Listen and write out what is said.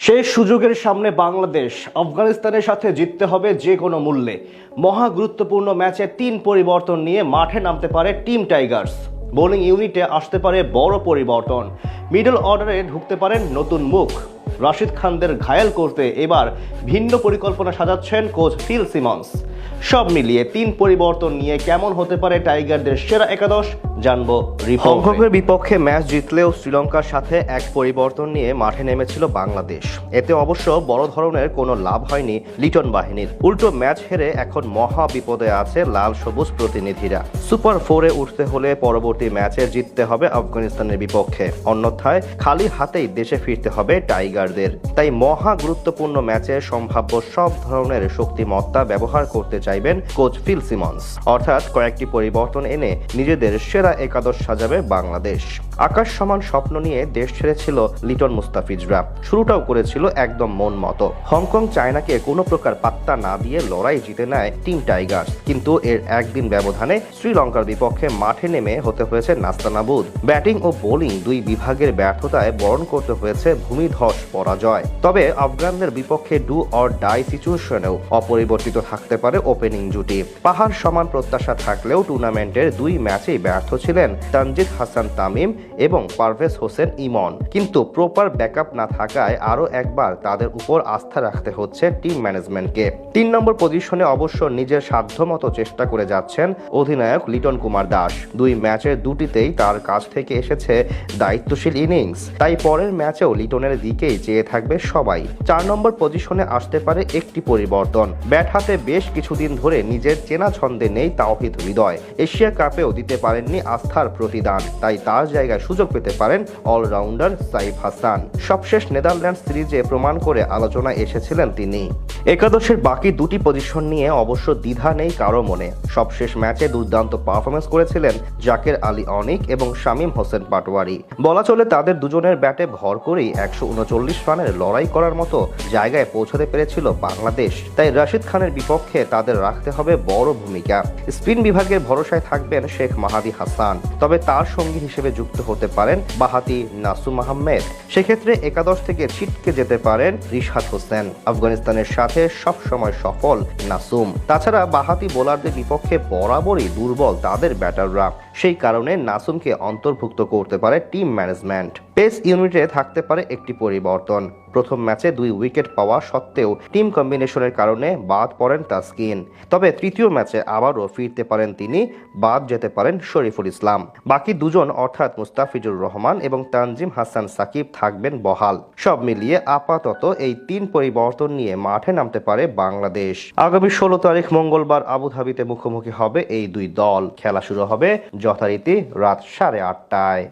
সেই সুযোগের সামনে বাংলাদেশ আফগানিস্তানের সাথে জিততে হবে যে কোনো মূল্যে। মহা গুরুত্বপূর্ণ ম্যাচে তিন পরিবর্তন নিয়ে মাঠে নামতে পারে টিম টাইগার্স। বোলিং ইউনিটে আসতে পারে বড় পরিবর্তন। মিডল অর্ডারে ঢুকতে পারেন নতুন মুখ। রাশিদ খানদের ঘায়েল করতে এবার ভিন্ন পরিকল্পনা সাজাচ্ছেন কোচ ফিল সিমন্স। সব মিলিয়ে তিন পরিবর্তন নিয়ে কেমন হতে পারে টাইগারদের সেরা একাদশ, জানব হংকংয়ের বিপক্ষে ম্যাচ জিতলেও শ্রীলঙ্কার সাথে এক পরিবর্তন নিয়ে মাঠে নেমেছিল বাংলাদেশ। এতে অবশ্য বড় ধরনের কোনো লাভ হয়নি লিটন বাহিনীর। উল্টো ম্যাচ হেরে এখন মহা বিপদে আছে লাল সবুজ প্রতিনিধিরা। সুপার ফোরে উঠতে হলে পরবর্তী ম্যাচে জিততে হবে আফগানিস্তানের বিপক্ষে। অন্যথায় খালি হাতেই দেশে ফিরতে হবে টাইগারদের। তাই মহা গুরুত্বপূর্ণ ম্যাচে সম্ভাব্য সব ধরনের শক্তিমত্তা ব্যবহার করতে চাইবেন কোচ ফিল সিমন্স। অর্থাৎ কয়েকটি পরিবর্তন এনে নিজেদের সেরা একাদশ সাজাবে বাংলাদেশ। আকাশ সমান স্বপ্ন নিয়ে দেশ ছেড়েছিল লিটন মুস্তাফিজরা। শুরুটাও করেছিল একদম মন মতো। হংকং চায়নাকে কোনো প্রকার পাত্তা না দিয়ে লড়াই জিতে নেয় টিম টাইগার্স কিন্তু এর একদিন ব্যবধানে শ্রীলঙ্কার বিপক্ষে মাঠে নেমে হতে হয়েছে নাস্তানাবুদ। ব্যাটিং ও বোলিং দুই বিভাগের ব্যর্থতায় বরণ করতে হয়েছে ভূমিধস পরাজয়। তবে আফগানদের বিপক্ষে ডু অর ডাই সিচুয়েশনেও অপরিবর্তিত থাকতে পারে ওপেনিং জুটি। পাহাড় সমান প্রত্যাশা থাকলেও টুর্নামেন্টের দুই ম্যাচেই ব্যর্থ ছিলেন তানজিদ হাসান তামিম এবং পারভেজ হোসেন ইমন। কিন্তু প্রপার ব্যাকআপ না থাকায় আরও একবার তাদের উপর আস্থা রাখতে হচ্ছে টিম ম্যানেজমেন্টকে তিন নম্বর পজিশনে অবশ্য নিজের সাধ্যমতো চেষ্টা করে যাচ্ছেন অধিনায়ক লিটন কুমার দাস। দুই ম্যাচের দুটিতেই তার কাছ থেকে এসেছে দায়িত্বশীল ইনিংস তাই পরের ম্যাচেও লিটনের দিকেই চেয়ে থাকবে সবাই। চার নম্বর পজিশনে আসতে পারে একটি পরিবর্তন। ব্যাট হাতে বেশ কিছুদিন ধরে নিজের চেনা ছন্দে নেই তাওহিদ হৃদয়। এশিয়া কাপেও দিতে পারেননি আস্থার প্রতিদান। তাই তার জায়গায় সুযোগ পেতে পারেন অলরাউন্ডার সাইফ হাসান। সবশেষ নেদারল্যান্ড সিরিজে প্রমাণ করে আলোচনায় এসেছিলেন তিনি। একাদশের বাকি দুটি পজিশন নিয়ে অবশ্য দ্বিধা নেই কারও মনে। সবশেষ ম্যাচে দুর্দান্ত পারফরমেন্স করেছিলেন জাকের আলী অনিক এবং শামীম হোসেন পাটোয়ারি। বলা চলে তাদের দুজনের ব্যাটে ভর করেই একশো উনচল্লিশ রানের লড়াই করার মতো জায়গায় পৌঁছাতে পেরেছিল বাংলাদেশ। তাই রাশিদ খানের বিপক্ষে তাদের রাখতে হবে বড় ভূমিকা। স্পিন বিভাগের ভরসায় থাকবেন শেখ মাহাদি হাসান। তবে তার সঙ্গী হিসেবে যুক্ত হতে পারেন বাহাতি নাসুম আহমেদ। সেক্ষেত্রে একাদশ থেকে ছিটকে যেতে পারেন রিশাদ হোসেন। আফগানিস্তানের সাথে সবসময় সফল নাসুম। তাছাড়া বাহাতি বোলারদের বিপক্ষে বরাবরই দুর্বল তাদের ব্যাটাররা। সেই কারণে নাসুমকে অন্তর্ভুক্ত করতে পারে টিম ম্যানেজমেন্ট। পেস ইউনিটে থাকতে পারে একটি পরিবর্তন। প্রথম ম্যাচে দুই উইকেট পাওয়া সত্ত্বেও টিম কম্বিনেশনের কারণে বাদ পড়েন তাসকিন। তবে তৃতীয় ম্যাচে আবারও ফিরতে পারেন তিনি, বাদ যেতে পারেন শরীফুল ইসলাম। বাকি দুজন অর্থাৎ মুস্তাফিজুর রহমান এবং তানজিম হাসান সাকিব থাকবেন বহাল। সব মিলিয়ে আপাতত এই তিন পরিবর্তন নিয়ে মাঠে নামতে পারে বাংলাদেশ। আগামী ষোলো তারিখ মঙ্গলবার আবুধাবিতে মুখোমুখি হবে এই দুই দল। খেলা শুরু হবে যথারীতি রাত সাড়ে আটটায়।